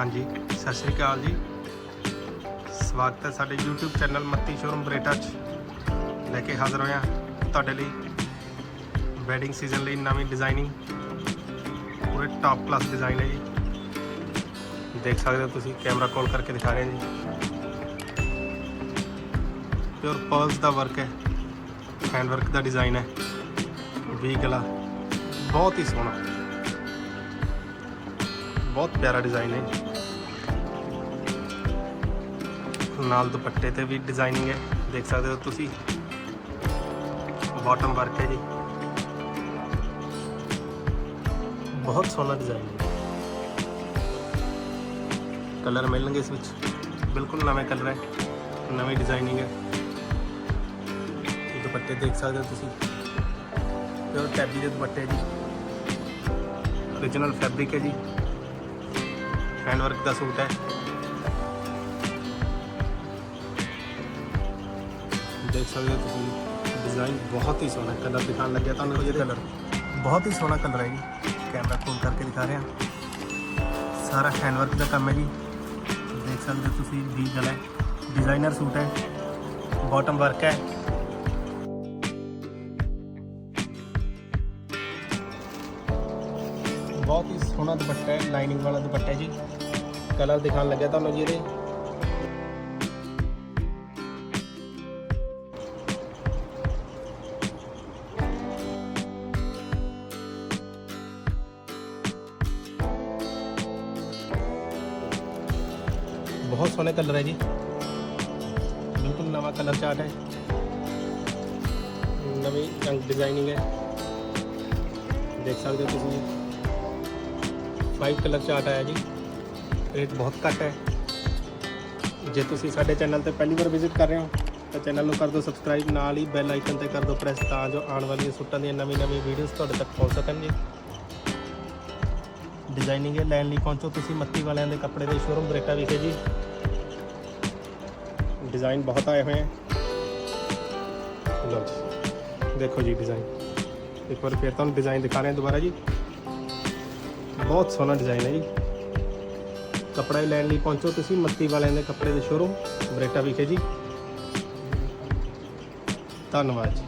ਹਾਂਜੀ, ਸਤਿ ਸ਼੍ਰੀ ਅਕਾਲ ਜੀ। ਸਵਾਗਤ ਹੈ ਸਾਡੇ YouTube ਚੈਨਲ ਮੱਤੀ ਸ਼ੋਰੂਮ ਬਰੇਟਾ 'ਚ। ਲੈ ਕੇ ਹਾਜ਼ਰ ਹੋਇਆ ਤੁਹਾਡੇ ਲਈ ਵੈਡਿੰਗ ਸੀਜ਼ਨ ਲਈ ਨਵੀਂ ਡਿਜ਼ਾਈਨਿੰਗ ਪੂਰੇ ਟਾਪ ਕਲਾਸ ਡਿਜ਼ਾਈਨ ਹੈ ਜੀ। ਦੇਖ ਸਕਦੇ ਹੋ ਤੁਸੀਂ ਕੈਮਰਾ ਕਾਲ ਕਰਕੇ ਦਿਖਾ ਰਹੇ ਹਾਂ ਜੀ। ਪਿਓਰ ਪਰਲਸ ਦਾ ਵਰਕ ਹੈ। ਹੈਂਡ ਵਰਕ ਦਾ ਡਿਜ਼ਾਈਨ ਹੈ। ਵੀ ਗਲਾ। ਬਹੁਤ ਹੀ ਸੋਹਣਾ। ਬਹੁਤ ਪਿਆਰਾ ਡਿਜ਼ਾਈਨ ਹੈ ਨਾਲ ਦੁਪੱਟੇ ਤੇ ਵੀ ਡਿਜ਼ਾਈਨਿੰਗ ਹੈ, ਦੇਖ ਸਕਦੇ ਹੋ ਤੁਸੀਂ। ਬਾਟਮ ਵਰਕ ਹੈ ਜੀ। ਬਹੁਤ ਸੋਹਣਾ ਡਿਜ਼ਾਈਨ ਹੈ। ਕਲਰ ਮਿਲਣਗੇ ਇਸ ਵਿੱਚ। ਬਿਲਕੁਲ ਨਵੇਂ ਕਲਰ ਹੈ, ਨਵੀਂ ਡਿਜ਼ਾਈਨਿੰਗ ਹੈ। ਦੁਪੱਟੇ ਦੇਖ ਸਕਦੇ ਹੋ ਤੁਸੀਂ। ਪਿਓਰ ਟੈਬੀ ਦੇ ਦੁਪੱਟੇ ਜੀ। Origignal ਫੈਬਰਿਕ ਹੈ ਜੀ। ਹੈਂਡ ਵਰਕ ਦਾ ਸੂਟ ਹੈ। ਦੇਖ ਸਕਦੇ ਹੋ ਤੁਸੀਂ ਡਿਜ਼ਾਈਨ ਬਹੁਤ ਹੀ ਸੋਹਣਾ ਕਲਰ ਦਿਖਾਉਣ ਲੱਗਿਆ ਤੁਹਾਨੂੰ ਇਹ ਕਲਰ ਬਹੁਤ ਹੀ ਸੋਹਣਾ ਕਲਰ ਹੈ ਜੀ। ਕੈਮਰਾ ਖੋਲ ਕਰਕੇ ਦਿਖਾ ਰਿਹਾ। ਸਾਰਾ ਹੈਂਡ ਵਰਕ ਦਾ ਕੰਮ ਹੈ ਜੀ। ਦੇਖ ਸਕਦੇ ਹੋ ਤੁਸੀਂ, ਵੀ ਗਲਾ ਹੈ। ਡਿਜ਼ਾਈਨਰ ਸੂਟ ਹੈ। ਬਾਟਮ ਵਰਕ ਹੈ। ਬਹੁਤ ਹੀ ਸੋਹਣਾ ਦੁਪੱਟਾ ਹੈ ਲਾਈਨਿੰਗ ਵਾਲਾ ਦੁਪੱਟਾ ਜੀ। ਕਲਰ ਦਿਖਾਉਣ ਲੱਗਿਆ ਤੁਹਾਨੂੰ ਜੀ ਇਹਦੇ। ਬਹੁਤ ਸੋਹਣੇ ਕਲਰ ਹੈ ਜੀ। ਬਿਲਕੁਲ ਨਵਾਂ ਕਲਰ ਚਾਰਟ ਹੈ। ਨਵੀਂ ਰੰਗ ਡਿਜ਼ਾਈਨਿੰਗ ਹੈ। ਦੇਖ ਸਕਦੇ ਹੋ ਤੁਸੀਂ ਵਾਈਟ ਕਲਰ ਚਾਰਟ ਆਇਆ ਜੀ। ਰੇਟ ਬਹੁਤ ਘੱਟ ਹੈ। ਜੇ ਤੁਸੀਂ ਸਾਡੇ ਚੈਨਲ ਤੇ ਪਹਿਲੀ ਵਾਰ ਵਿਜ਼ਿਟ ਕਰ ਰਹੇ ਹੋ, ਤਾਂ ਚੈਨਲ ਨੂੰ ਕਰ ਦਿਓ ਸਬਸਕ੍ਰਾਈਬ ਨਾਲ ਹੀ ਬੈਲ ਆਈਕਨ ਤੇ ਕਰ ਦਿਓ ਪ੍ਰੈਸ ਤਾਂ ਜੋ ਆਉਣ ਵਾਲੀਆਂ ਸੂਟਾਂ ਦੀਆਂ ਨਵੀਂ ਨਵੀਂ ਵੀਡੀਓਜ਼ ਤੁਹਾਡੇ ਤੱਕ ਪਹੁੰਚ ਸਕਣ ਜੀ ਡਿਜ਼ਾਈਨਿੰਗ ਹੈ, ਲੈਣ ਲਈ ਪਹੁੰਚੋ ਤੁਸੀਂ ਮੱਤੀ ਵਾਲਿਆਂ ਦੇ ਕੱਪੜੇ ਦੇ ਸ਼ੋਰੂਮ ਬਰੇਟਾ ਵਿਖੇ ਜੀ। ਡਿਜ਼ਾਈਨ ਬਹੁਤ ਆਏ ਹੋਏ ਹੈ। ਲਓ ਜੀ। ਦੇਖੋ ਜੀ ਡਿਜ਼ਾਈਨ ਇੱਕ ਵਾਰ ਫਿਰ ਤੁਹਾਨੂੰ ਡਿਜ਼ਾਈਨ ਦਿਖਾ ਰਹੇ ਹਾਂ ਦੁਬਾਰਾ ਜੀ। ਬਹੁਤ ਸੋਹਣਾ ਡਿਜ਼ਾਈਨ ਹੈ ਜੀ। ਕੱਪੜਾ ਲੈਣ ਲਈ ਪਹੁੰਚੋ ਤੁਸੀਂ ਮੱਤੀ ਵਾਲਿਆਂ ਦੇ ਕੱਪੜੇ ਦੇ ਸ਼ੋਰੂਮ ਬਰੇਟਾ ਵਿਖੇ ਜੀ। ਧੰਨਵਾਦ ਜੀ।